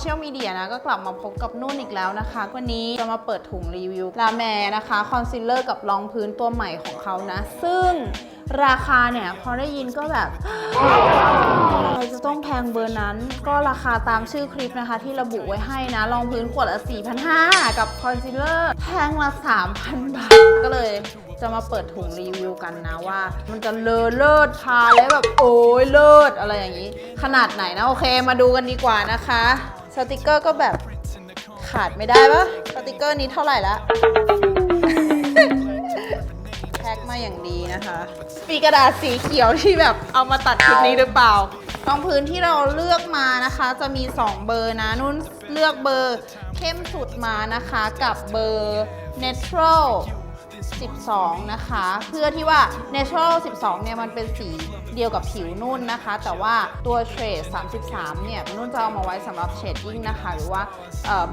เชียลมีเดียนะก็กลับมาพบกับนุ่นอีกแล้วนะคะ วันนี้จะมาเปิดถุงรีวิวลาแมนะคะคอนซีลเลอร์กับรองพื้นตัวใหม่ของเขานะ ซึ่งราคาเนี่ยพอได้ยินก็แบบจะต้องแพงเบอร์นั้น ก็ราคาตามชื่อคลิปนะคะ ที่ระบุไว้ให้นะรองพื้นขวดละ 4,500 กับคอนซีลเลอร์แพงละ 3,000 บาท ก็เลยจะมาเปิดถุงรีวิวกันนะว่า มันจะเลอเลิศทาแล้วแบบโอ้ยเลิศอะไรอย่างนี้ ขนาดไหนนะ โอเคมาดูกันดีกว่านะคะ สติกเกอร์ก็แบบขาดไม่ได้ปะสติกเกอร์นี้เท่าไหร่ละแพ็คมาอย่างดีนะคะ มีกระดาษสีเขียวที่แบบเอามาตัดคลิปนี้หรือเปล่ารองพื้นที่เราเลือกมานะคะ จะมี 2 เบอร์นะ นุ่นเลือกเบอร์เข้มสุดมานะคะ กับเบอร์ Natural 12 นะคะ เพื่อที่ว่า Natural 12 เนี่ยมันเป็นสี เดียวกับผิวนุ่นนะคะ แต่ว่าตัวเทรด33 เนี่ยนุ่นจะเอามาไว้สำหรับเชดดิ้งนะคะ หรือว่า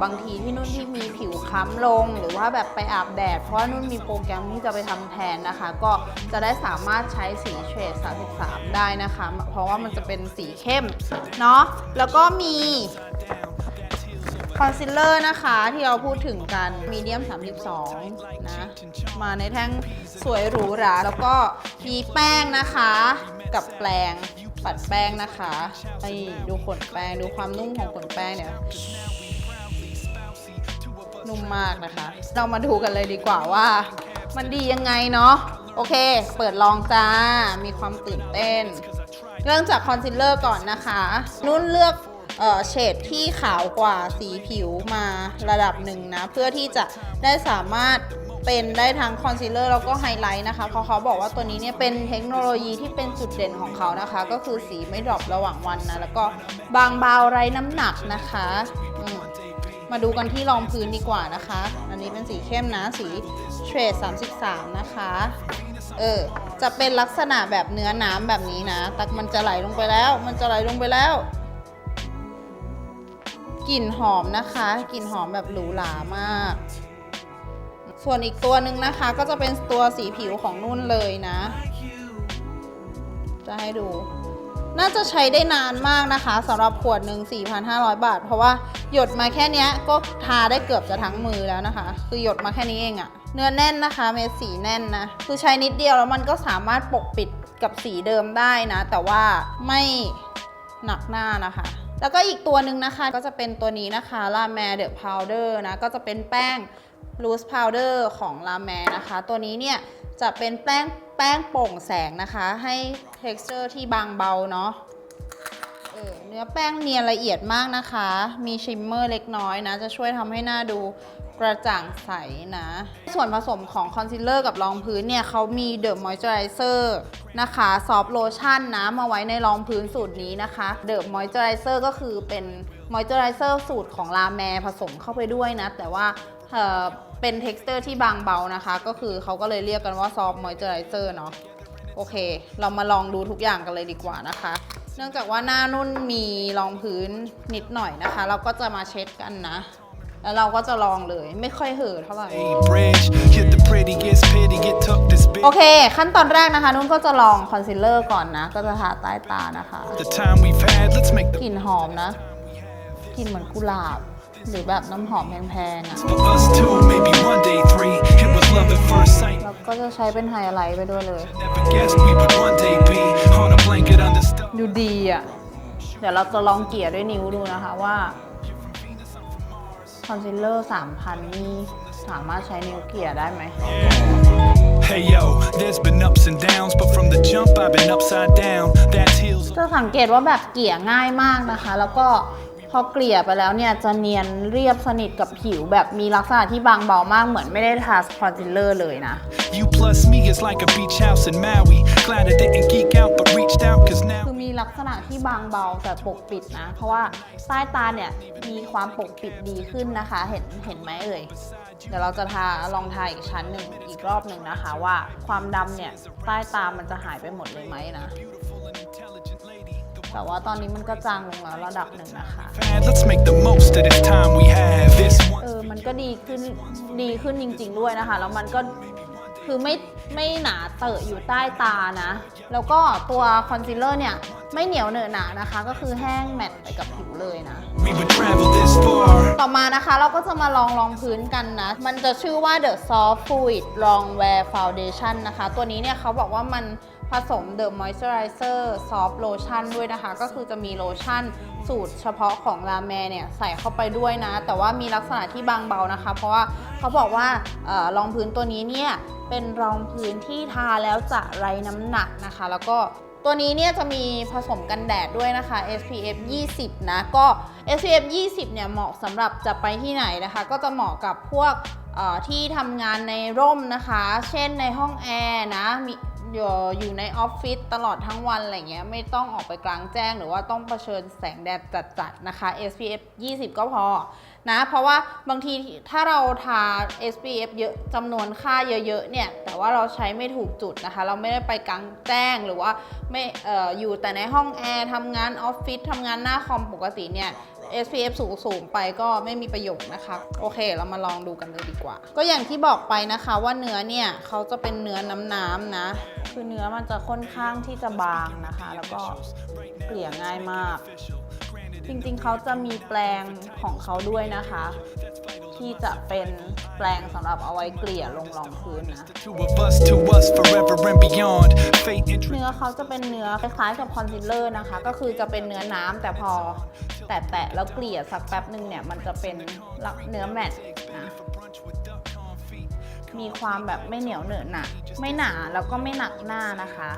บางทีที่นุ่นที่มีผิวคล้ำลง หรือว่าแบบไปอาบแดด เพราะว่านุ่นมีโปรแกรมที่จะไปทำแทนนะคะ ก็จะได้สามารถใช้สีเทรด33 ได้นะคะ เพราะว่ามันจะเป็นสีเข้มเนาะแล้วก็มีคอนซีลเลอร์นะคะที่เราพูดถึงกันมีเดียม 32 นะ มาในแท่งสวยหรูหราแล้วก็มีแป้งนะคะ กับแปรงปัดแป้งนะคะนี่ดูขนแป้งดูความนุ่มของขนแป้งเนี่ยนุ่มมากนะคะ เรามาดูกันเลยดีกว่าว่า มันดียังไงเนาะโอเค เปิดลองจ้า มีความตื่นเต้น เริ่มจากคอนซีลเลอร์ก่อนนะคะ นุ่นเลือกเออเฉดที่ขาวกว่าสีผิวมาระดับหนึ่งนะ เพื่อที่จะได้สามารถ เป็นได้ทั้งคอนซีลเลอร์แล้วก็ไฮไลท์นะคะเพราะเขาบอกว่าตัวนี้เนี่ยเป็นเทคโนโลยีที่เป็นจุดเด่นของเขานะคะ ก็คือสีไม่ดรอประหว่างวันนะ แล้วก็บางเบาไร้น้ำหนักนะคะมมาดูกันที่รองพื้นดีกว่านะคะ อันนี้เป็นสีเข้มนะ สีเทรด33 นะคะ เออ จะเป็นลักษณะแบบเนื้อน้ำแบบนี้นะแต่มันจะไหลลงไปแล้ว มันจะไหลลงไปแล้วกลิ่นหอมนะคะ กลิ่นหอมแบบหรูหรามาก ส่วนอีกตัวหนึ่งนะคะก็จะเป็นตัวสีผิวของนุ่นเลยนะ จะให้ดู น่าจะใช้ได้นานมากนะคะสำหรับขวดหนึ่ง4,500 บาท เพราะว่าหยดมาแค่นี้ก็ทาได้เกือบจะทั้งมือแล้วนะคะ คือหยดมาแค่นี้เองอะเนื้อแน่นนะคะ เม็ดสีแน่นนะ คือใช้นิดเดียวแล้วมันก็สามารถปกปิดกับสีเดิมได้นะ แต่ว่าไม่หนักหน้านะคะ แล้วก็อีกตัวหนึ่งนะคะก็จะเป็นตัวนี้นะคะลาแมเดอะพาวเดอร์นะ ก็จะเป็นแป้ง loose powder ของลาแมนะคะ ตัวนี้เนี่ยจะเป็นแป้งแป้งโปร่งแสงนะคะ ให้ texture ที่บางเบาเนาะเออเนื้อแป้งเนียนละเอียดมากนะคะ มีชิมเมอร์เล็กน้อยนะ จะช่วยทำให้หน้าดูกระจ่างใสนะ ส่วนผสมของคอนซีลเลอร์กับรองพื้นเนี่ยเขามีเดอะมอยเจอไรเซอร์นะคะซอฟโลชั่นนะ มาไว้ในรองพื้นสูตรนี้นะคะเดอะมอยเจอไรเซอร์ก็คือเป็นมอยเจอไรเซอร์สูตรของลาแมผสมเข้าไปด้วยนะ แต่ว่า เอ่อเป็น t e x t อร์ที่บางเบานะคะ ก็คือเขาก็เลยเรียกกันว่าซอฟต์มอยเจอไรเซอร์เนาะโอเค เรามาลองดูทุกอย่างกันเลยดีกว่านะคะ เนื่องจากว่าหน้านุ่นมีรองพื้นนิดหน่อยนะคะ เราก็จะมาเช็ดกันนะ แล้วเราก็จะลองเลยไม่ค่อยเห่อะเท่าไหร่ bridge. Hit the prettiest pity, get tucked this big. โอเค ขั้นตอนแรกนะคะ นุ่นก็จะลองคอนซีลเลอร์ก่อนนะ ก็จะทาใต้ตานะคะ The time we've had, let's make the กลิ่นหอมนะกลิ่นเหมือนกุหลาบ หรือแบบน้ำหอมแพงๆอะ for us two, maybe one day three. It was love at first sight. แล้วก็จะใช้เป็นไฮไลท์ไปด้วยเลย Never guessed we would one day be on a blanket under stars. ดูดีอะ เดี๋ยวเราจะลองเกลี่ยด้วยนิ้วดูนะคะว่าคอนซีลเลอร์3,000 นี่สามารถใช้นิ้วเกลี่ยได้ไหม Hey yo, there's been ups and downs, but from the jump I've been upside down. That's heels. จะสังเกตว่าแบบเกลี่ยง่ายมากนะคะ แล้วก็ พอเกลี่ยไปแล้วเนี่ยจะเนียนเรียบสนิทกับผิวแบบมีลักษณะที่บางเบามากเหมือนไม่ได้ทาคอนซีลเลอร์เลยนะ You plus me is like a beach house in Maui. Glad I didn't geek out, but reached out, cause now. คือมีลักษณะที่บางเบาแต่ปกปิดนะ เพราะว่าใต้ตาเนี่ยมีความปกปิดดีขึ้นนะคะ เห็นเห็นไหมเอ่ยเดี๋ยวเราจะทาลองทาอีกชั้นหนึ่งอีกรอบหนึ่งนะคะว่าความดำเนี่ยใต้ตามันจะหายไปหมดเลยไหมนะ แต่ว่าตอนนี้มันก็จางลงแล้วระดับหนึ่งนะคะ Bad, Let's make the most of this time we have. This one. เออ มันก็ดีขึ้น ดีขึ้นจริง ๆ ด้วยนะคะ แล้วมันก็คือไม่ไม่หนาเตอะอยู่ใต้ตานะ แล้วก็ตัวคอนซีลเลอร์เนี่ย ไม่เหนียวเหนอะหนานะคะ ก็คือแห้งแมตต์ไปกับผิวเลยนะ We We would travel this far. ต่อมานะคะเราก็จะมาลองรองพื้นกันนะ มันจะชื่อว่า The Soft Fluid Longwear Foundation นะคะ ตัวนี้เนี่ยเขาบอกว่ามัน ผสม The Moisturizer Soft Lotion ด้วยนะคะ ก็คือจะมีโลชั่นสูตรเฉพาะของลาแมเนี่ยใส่เข้าไปด้วยนะ แต่ว่ามีลักษณะที่บางเบานะคะ เพราะว่าเขาบอกว่าออรองพื้นตัวนี้เนี่ยเป็นรองพื้นที่ทาแล้วจะไร้น้ำหนักนะคะ แล้วก็ตัวนี้เนี่ยจะมีผสมกันแดดด้วยนะคะ SPF 20 นะ ก็ SPF 20 เนี่ยเหมาะสำหรับจะไปที่ไหนนะคะ ก็จะเหมาะกับพวกที่ทำงานในร่มนะคะ เช่นในห้องแอร์นะ อยู่อยู่ในออฟฟิศตลอดทั้งวันอะไรเงี้ยไม่ต้องออกไปกลางแจ้งหรือว่าต้องเผชิญแสงแดดจัดๆนะคะ SPF 20 ก็พอนะ เพราะว่าบางทีถ้าเราทา SPF เยอะจำนวนค่าเยอะๆเนี่ย แต่ว่าเราใช้ไม่ถูกจุดนะคะ เราไม่ได้ไปกลางแจ้งหรือว่าไม่เอออยู่แต่ในห้องแอร์ทำงานออฟฟิศทำงานหน้าคอมปกติเนี่ย SPF สูงสูงๆไปก็ไม่มีประโยชน์นะคะ โอเค เรามาลองดูกันเลยดีกว่า ก็อย่างที่บอกไปนะคะว่าเนื้อเนี่ยเขาจะเป็นเนื้อน้ำๆนะ คือเนื้อมันจะค่อนข้างที่จะบางนะคะ แล้วก็เกลี่ยง่ายมาก จริงๆเขาจะมีแปลงของเขาด้วยนะคะ ที่จะเป็นแปลงสำหรับเอาไว้เกลี่ยลงรองพื้นนะ Two of us, to us, forever and beyond. Fate and เนื้อเขาจะเป็นเนื้อคล้ายๆกับคอนซีลเลอร์นะคะ ก็คือจะเป็นเนื้อน้ำแต่พอแตะๆแล้วเกลี่ยสักแป๊บหนึ่งเนี่ยมันจะเป็นลักเนื้อแมตต์นะ มีความแบบไม่เหนียวเหนอะหนะไม่หนาแล้วก็ไม่หนักหน้านะคะ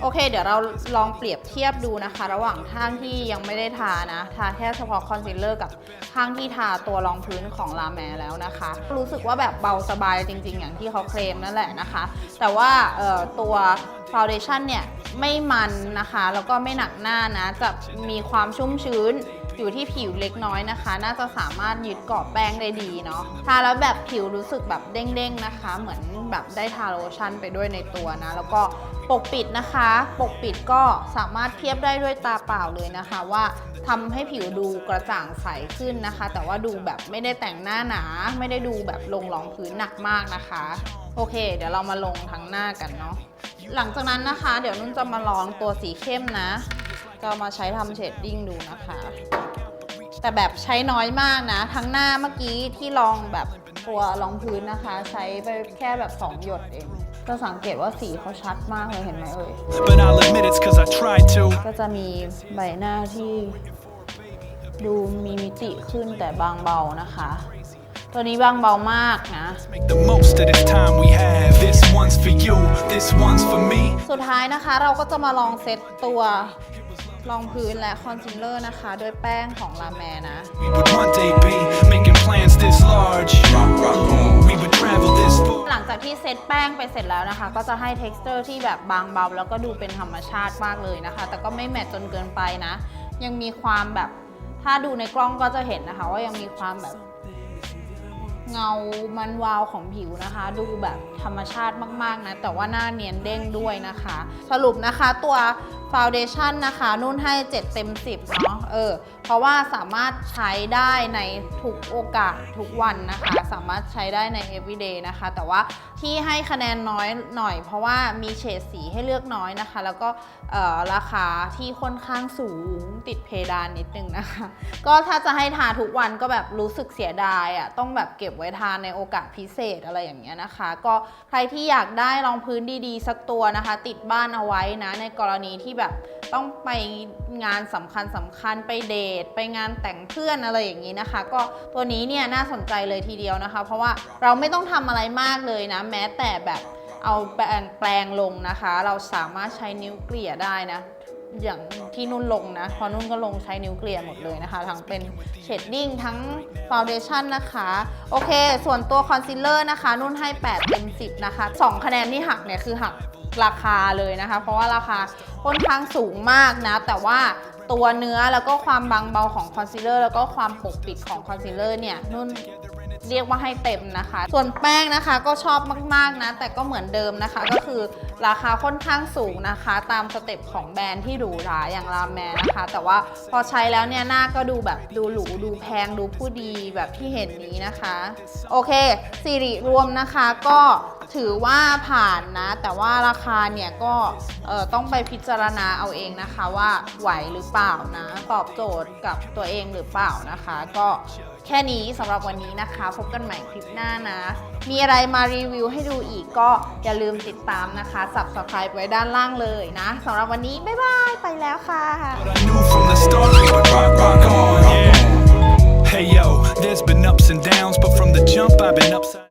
โอเค เดี๋ยวเราลองเปรียบเทียบดูนะคะ ระหว่างข้างที่ยังไม่ได้ทานะ ทาแค่เฉพาะคอนซีลเลอร์กับข้างที่ทาตัวรองพื้นของลาแมแล้วนะคะ รู้สึกว่าแบบเบาสบายจริง ๆ อย่างที่เขาเคลมนั่นแหละนะคะ แต่ว่าตัวฟาวเดชั่นเนี่ยไม่มันนะคะ แล้วก็ไม่หนักหน้านะ จะมีความชุ่มชื้น อยู่ที่ผิวเล็กน้อยนะคะ น่าจะสามารถยึดเกาะแป้งได้ดีเนาะทาแล้วแบบผิวรู้สึกแบบเด้งๆนะคะ เหมือนแบบได้ทาโลชั่นไปด้วยในตัวนะ แล้วก็ปกปิดนะคะ ปกปิดก็สามารถเทียบได้ด้วยตาเปล่าเลยนะคะว่าทำให้ผิวดูกระจ่างใสขึ้นนะคะ แต่ว่าดูแบบไม่ได้แต่งหน้าหนา ไม่ได้ดูแบบลงรองพื้นหนักมากนะคะ โอเค เดี๋ยวเรามาลงทั้งหน้ากันเนาะหลังจากนั้นนะคะ เดี๋ยวนุ่นจะมาลองตัวสีเข้มนะจะมาใช้ทำเชดดิ้งดูนะคะ แต่แบบใช้น้อยมากนะ ทั้งหน้าเมื่อกี้ที่ลองแบบตัวรองพื้นนะคะ ใช้ไปแค่แบบ 2 หยดเองก็สังเกตว่าสีเขาชัดมากเลยเห็นไหมเอ่ย But I'll admit it's cause I tried to. ก็จะมีใบหน้าที่ดูมีมิติขึ้นแต่บางเบานะคะ ตัวนี้บางเบามากนะ Make the most of this time we have. This one's for you, this one's for me. สุดท้ายนะคะเราก็จะมาลองเซตตัว รองพื้นและคอนซีลเลอร์นะคะด้วยแป้งของลาแมนะ We would one day be making plans this large. We would travel this far. หลังจากที่เซตแป้งไปเสร็จแล้วนะคะ ก็จะให้ t e x t อร์ที่แบบบางเบา แล้วก็ดูเป็นธรรมชาติมากเลยนะคะ แต่ก็ไม่แมทจนเกินไปนะ ยังมีความแบบถ้าดูในกล้องก็จะเห็นนะคะ ว่ายังมีความแบบเงามันวาวของผิวนะคะ ดูแบบธรรมชาติมากๆนะ แต่ว่าหน้าเนียนเด้งด้วยนะคะ สรุปนะคะตัว ฟาวเดชั่นนะคะ นุ่นให้ 7 เต็ม 10 เนาะเออเพราะว่าสามารถใช้ได้ในทุกโอกาสทุกวันนะคะ สามารถใช้ได้ใน everyday นะคะ แต่ว่าที่ให้คะแนนน้อยหน่อย เพราะว่ามีเฉดสีให้เลือกน้อยนะคะ แล้วก็เออราคาที่ค่อนข้างสูงติดเพดานนิดนึงนะคะ ก็ถ้าจะให้ทาทุกวันก็แบบรู้สึกเสียดายอะ่ะต้องแบบเก็บไว้ทานในโอกาสพิเศษอะไรอย่างเงี้ยนะคะ ก็ใครที่อยากได้รองพื้นดีๆ สักตัวนะคะ ติดบ้านเอาไว้นะในกรณีที่แบบต้องไปงานสำคัญสำคัญไปเดท ไปงานแต่งเพื่อนอะไรอย่างนี้นะคะ ก็ตัวนี้เนี่ยน่าสนใจเลยทีเดียวนะคะ เพราะว่าเราไม่ต้องทำอะไรมากเลยนะ แม้แต่แบบเอาแปรงแปลงลงนะคะ เราสามารถใช้นิ้วเกลี่ยได้นะอย่างที่นุ่นลงนะ พอนุ่นก็ลงใช้นิ้วเกลี่ยหมดเลยนะคะ ทั้งเป็นเชดดิ้งทั้งฟาวเดชั่นนะคะ โอเค ส่วนตัวคอนซีลเลอร์นะคะ นุ่นให้ 8 เต็ม 10 นะคะ 2 คะแนนที่หักเนี่ย คือหัก ราคาเลยนะคะ เพราะว่าราคาค่อนข้างสูงมากนะ แต่ว่าตัวเนื้อแล้วก็ความบางเบาของคอนซีลเลอร์แล้วก็ความปกปิดของคอนซีลเลอร์เนี่ยนุ่นเรียกว่าให้เต็มนะคะ ส่วนแป้งนะคะก็ชอบมากๆนะ แต่ก็เหมือนเดิมนะคะ ก็คือราคาค่อนข้างสูงนะคะ ตามสเต็ปของแบรนด์ที่หรูหราอย่างรามแมนนะคะ แต่ว่าพอใช้แล้วเนี่ยหน้าก็ดูแบบดูหรูดูแพงดูผู้ดีแบบที่เห็นนี้นะคะ โอเคสิริรวมนะคะก็ถือว่าผ่านนะ แต่ว่าราคาเนี่ยก็ต้องไปพิจารณาเอาเองนะคะว่าไหวหรือเปล่านะ ตอบโจทย์กับตัวเองหรือเปล่านะคะ ก็แค่นี้สำหรับวันนี้นะคะ พบกันใหม่คลิปหน้านะ มีอะไรมารีวิวให้ดูอีกก็อย่าลืมติดตามนะคะ subscribe ไว้ด้านล่างเลยนะสำหรับวันนี้ บ๊ายบาย ไปแล้วค่ะ Hey yo, there's been ups and downs, but from the jump I've been upside